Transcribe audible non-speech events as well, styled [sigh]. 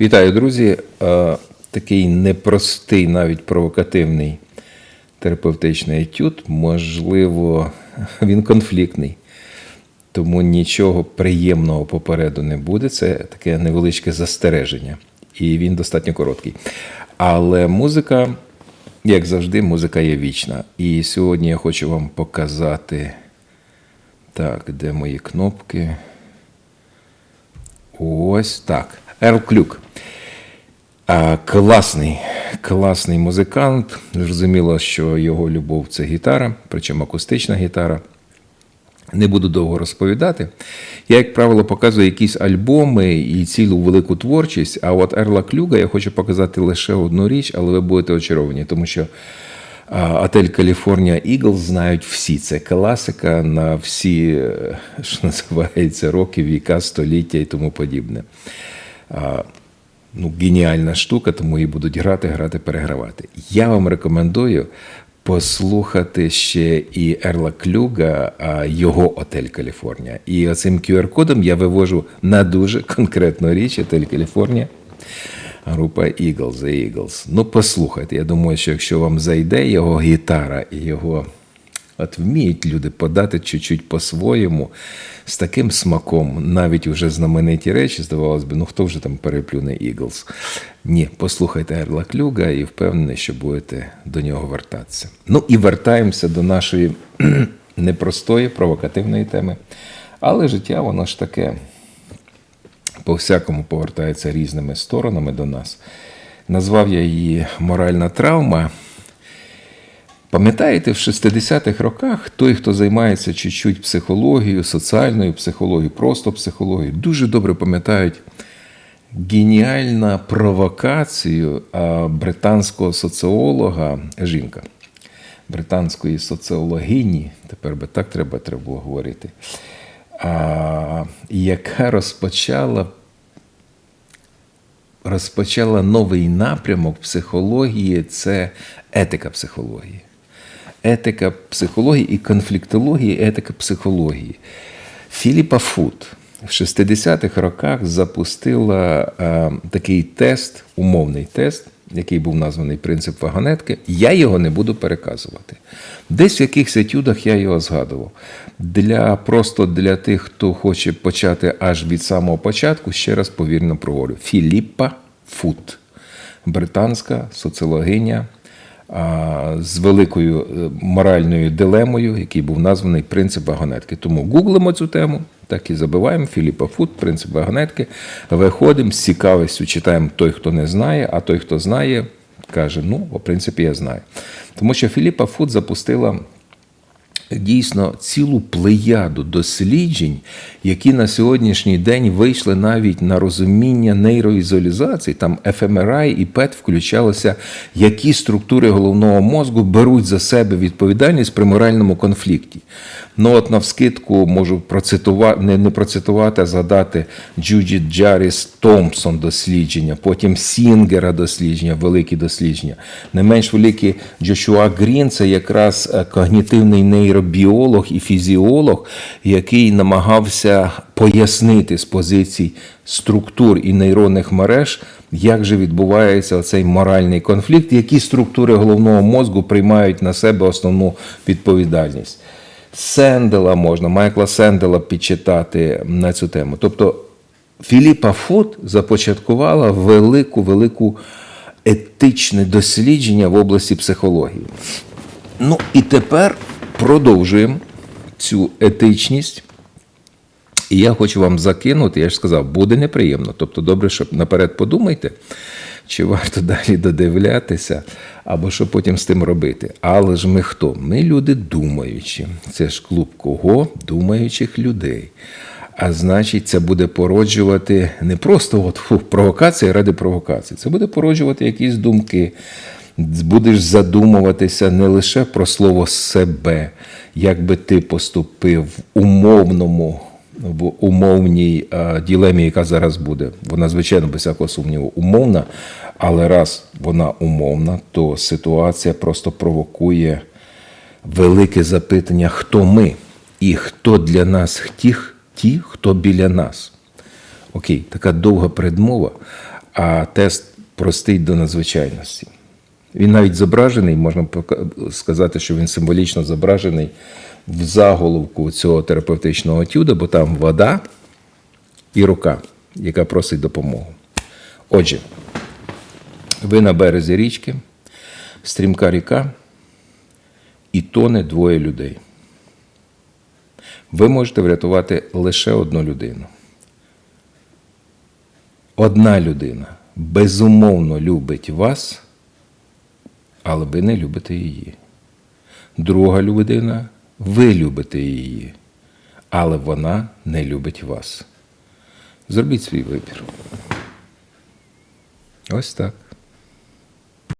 Вітаю, друзі. Е, Такий непростий, навіть провокативний терапевтичний етюд. Можливо, [laughs] він конфліктний, тому нічого приємного попереду не буде. Це таке невеличке застереження, і він достатньо короткий. Але музика, як завжди, музика є вічна. І сьогодні я хочу вам показати. Так, де мої кнопки? Ось так. Ерл Клюк. Класний, класний музикант. Зрозуміло, що його любов це гітара, причому акустична гітара. Не буду довго розповідати. Я, як правило, показую якісь альбоми і цілу велику творчість. А от Ерла Клюга я хочу показати лише одну річ, але ви будете очаровані, тому що Отель Каліфорнія Eagles знають всі. Це класика на всі, е, що називається, роки, віка, століття і тому подібне. Ну, геніальна штука, тому її будуть грати, грати, перегравати. Я вам рекомендую послухати ще і Ерла Клюга, його Отель Каліфорнія. І оцим QR-кодом я вивожу на дуже конкретну річ Отель Каліфорнія. Група Eagles, The Eagles. Ну, послухайте, я думаю, що якщо вам зайде його гітара і його. От вміють люди подати чуть-чуть по-своєму, з таким смаком, навіть вже знамениті речі, здавалось би, ну хто вже там переплюне Eagles. Ні, послухайте Ерла Клюга і впевнений, що будете до нього вертатися. Ну і вертаємося до нашої [clears throat] непростої, провокативної теми. Але життя, воно ж таке по всякому повертається різними сторонами до нас. Назвав я її моральна травма. Пам'ятаєте, в 60-х роках той, хто займається чуть-чуть психологією, соціальною психологією, просто психологією, дуже добре пам'ятають геніальну провокацію британського соціолога, жінка, британської соціологині, тепер би так треба, треба було говорити, а, яка розпочала розпочала новий напрямок психології це етика психології. Етика психології і конфліктології, етика психології. Філіпа Фут в 60-х роках запустила а, такий тест, умовний тест, який був названий принцип вагонетки. Я його не буду переказувати. Десь в якихось етюдах я його згадував. Для, Просто для тих, хто хоче почати аж від самого початку, ще раз повірно проговорю. Філіппа Фут, британська соціологиня з великою е, моральною дилемою, який був названий принцип вагонетки. Тому гуглимо цю тему, так і забиваємо Філіпа Фут, принцип вагонетки. Виходимо з цікавістю, читаємо той, хто не знає, а той, хто знає, каже: ну, в принципі, я знаю. Тому що Філіпа Фут запустила. Дійсно, цілу плеяду досліджень, які на сьогоднішній день вийшли навіть на розуміння нейровізуалізації, там ФМРА і ПЕТ включалося, які структури головного мозку беруть за себе відповідальність при моральному конфлікті. Ну, от навскидку можу процитувати, не, не процитувати, а згадати Джуджі Джаріс Томпсон дослідження, потім Сінгера дослідження, великі дослідження. Не менш великі Джошуа Грін це якраз е, когнітивний нейробіолог і фізіолог, який намагався пояснити з позицій структур і нейронних мереж. Як же відбувається цей моральний конфлікт, які структури головного мозку приймають на себе основну відповідальність? Сендела можна, Майкла Сендела підчитати на цю тему. Тобто Філіпа Фут започаткувала велику, велику етичне дослідження в області психології. Ну і тепер продовжуємо цю етичність І я хочу вам закинути, я ж сказав, буде неприємно. Тобто, добре, щоб наперед подумайте, чи варто [laughs] далі додивлятися, або що потім з тим робити. Але ж ми хто? Ми люди думаючі. Це ж клуб кого? Думаючих людей. А значить, це буде породжувати не просто от, фу, провокації ради провокації. Це буде породжувати якісь думки. Будеш задумуватися не лише про слово себе, як би ти поступив в умовному, в умовній е, ділемі, яка зараз буде. Вона, звичайно, без всякого сумніву, умовна, але раз вона умовна, то ситуація просто провокує велике запитання, хто ми і хто для нас ті, ті хто біля нас. Окей, така довга передмова, а тест простий до надзвичайності. Він навіть зображений, можна сказати, що він символічно зображений в заголовку цього терапевтичного етюду, бо там вода і рука, яка просить допомогу. Отже, ви на березі річки, стрімка ріка, і тоне двоє людей. Ви можете врятувати лише одну людину. Одна людина безумовно любить вас, але ви не любите її. Друга людина, ви любите її, але вона не любить вас. Зробіть свій вибір. Ось так.